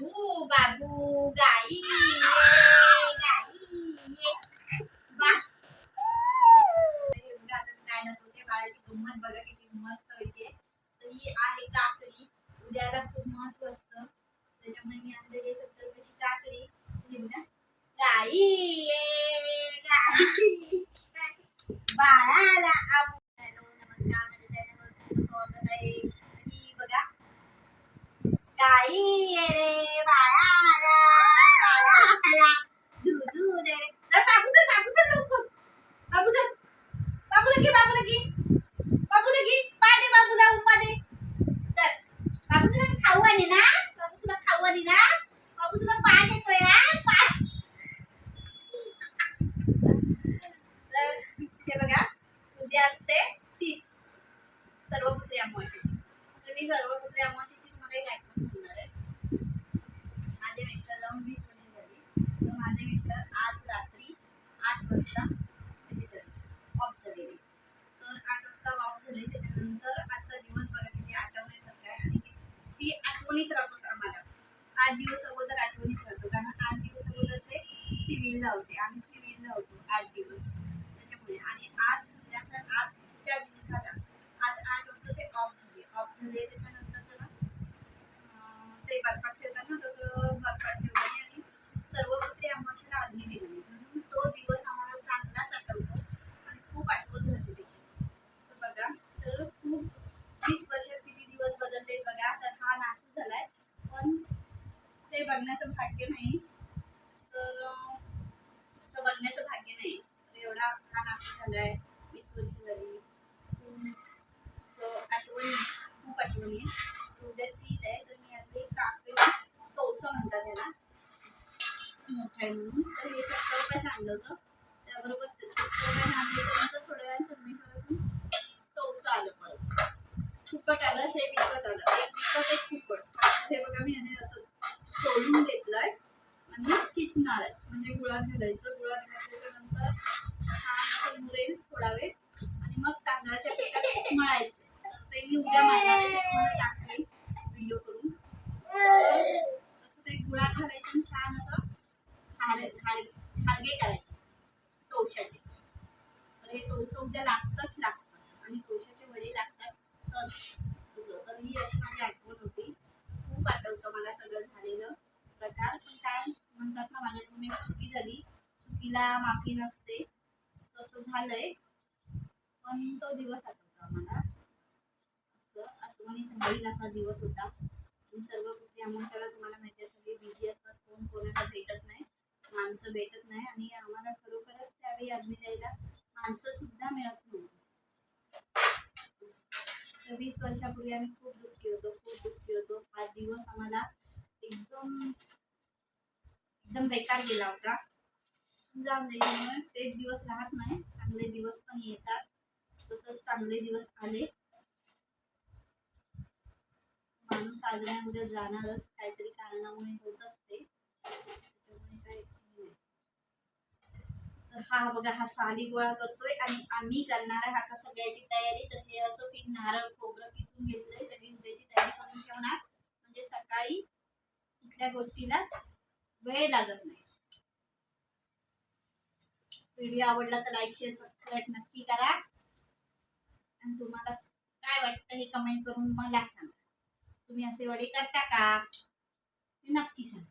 बाबू बाबू गाई आता काय नको ते बाळाची गंमत बघा किती मस्त होते तर ही आहे काकडी उद्याला खूप महत्त्व असतं त्याच्यामुळे मी आणलेली आहे सत्तर रुपयाची काकडी हे गाई गाई ये रे बाळाला बाळाला दूधू दे रे तर बाबू तर बाबू तर लवकर बाबू तर बाबूला घे बाबूला घे बाबूला घे पाय दे बाबूला उम्मा दे तर बाबू तुला खाऊ आली ना बाबू तुला खाऊ आली ना बाबू तुला पाय देतोय हा पाय तर हे बघा उद्या असते ती सर्वपुत्री अमावस्या तर मी सर्वपुत्री अमावस्याची तुम्हाला एक आठवण सांगणार आहे माझे मिस्टर जाऊन वीस वर्ष झाली तर माझे मिस्टर आज रात्री आठ वाजता ऑफ झालेले. तर आठ वाजता ऑफ झाले. त्याच्यानंतर आजचा दिवस बघा किती आठवण्यासारखा आहे आणि ती आठवणीत राहतोच आम्हाला. आठ दिवस अगोदर आठवणीत राहतो कारण आठ दिवस अगोदर ते सिव्हिलला होते. आम्ही सिव्हिलला होतो आठ दिवस. त्याच्यामुळे. आणि आज संध्याकाळ आजच्या दिवसाला आज आठ वाजता ते ऑफ झाले. ऑफ झाले. त्याच्यानंतर ते बघण्याचं भाग्य नाही. तर असं बघण्याचं भाग्य नाही. तर एवढा हा नाटक झालाय. वीस वर्ष झाली. सो असं आठवणी खूप आठवणी आहे. उद्या तीच आहे. तर मी आता एक काकडी तोसं म्हणतात त्याला. मोठा आहे म्हणून. तर हे सत्तर रुपये चांगलं होतं. त्याबरोबर ते सत्तर रुपये आणले त्यानंतर थोड्या वेळाने संमीकरण तोसं आलं परत. फुकट आलं. हे विकत आलं. एक विकत एक सोलून घेतलाय. आणि किसणार आहे. म्हणजे गुळात घालायचं. गुळात घातल्याच्यानंतर छान असं मुरेल थोडा वेळ आणि मग तांदळाच्या पिठात मळायचं. तर ते मी उद्या मळणार दाखवेल व्हिडिओ करून. असं ते गुळात घालायचं आणि छान असं खार खार खारगे करायचे. तवशाचे तर हे तवसं उद्या लागतंच लागतं आणि तवशाचे वडे लागतात तर तसं तर ही अशी माझी आठवण होती खूप आठवतं मला सगळं झालेलं प्रकार पण काय म्हणतात ना माझ्याकडून एक चुकी झाली. चुकीला माफी नसते. तसं झालंय. पण तो दिवस आठवतो आम्हाला. असं आठवणीत राहील असा दिवस होता. आणि सर्व कुठे अमावस्याला तुम्हाला माहिती आहे. सगळे बिझी असतात. कोण कोणाला भेटत नाही. माणसं भेटत नाही. आणि आम्हाला खरोखरच त्यावेळी अग्नी द्यायला माणसं सुद्धा मिळत नव्हती. तर वीस वर्षापूर्वी आम्ही खूप दुःखी होतो. खूप दुःखी होतो. हा दिवस आम्हाला एकदम एकदम बेकार गेला होता. जाऊन ते दिवस राहत नाही. चांगले दिवस पण येतात. तसंच चांगले दिवस आले. माणूस आजऱ्यामध्ये जाणारच. काहीतरी कारणामुळे होत असते. हा बघा हा साली गोळा करतोय आणि आम्ही करणार आहे. आता सगळ्याची तयारी. तर हे असं की नारळ खोबरं किसून घेतलंय. सगळी उद्याची तयारी करून ठेवणार. म्हणजे सकाळी कुठल्या गोष्टीला वेळ लागत नाही. व्हिडिओ आवडला तर लाईक शेअर सबस्क्राईब नक्की करा. आणि तुम्हाला काय वाटतं हे कमेंट करून मला सांगा. तुम्ही असे वडे करता का? ते नक्की सांगा.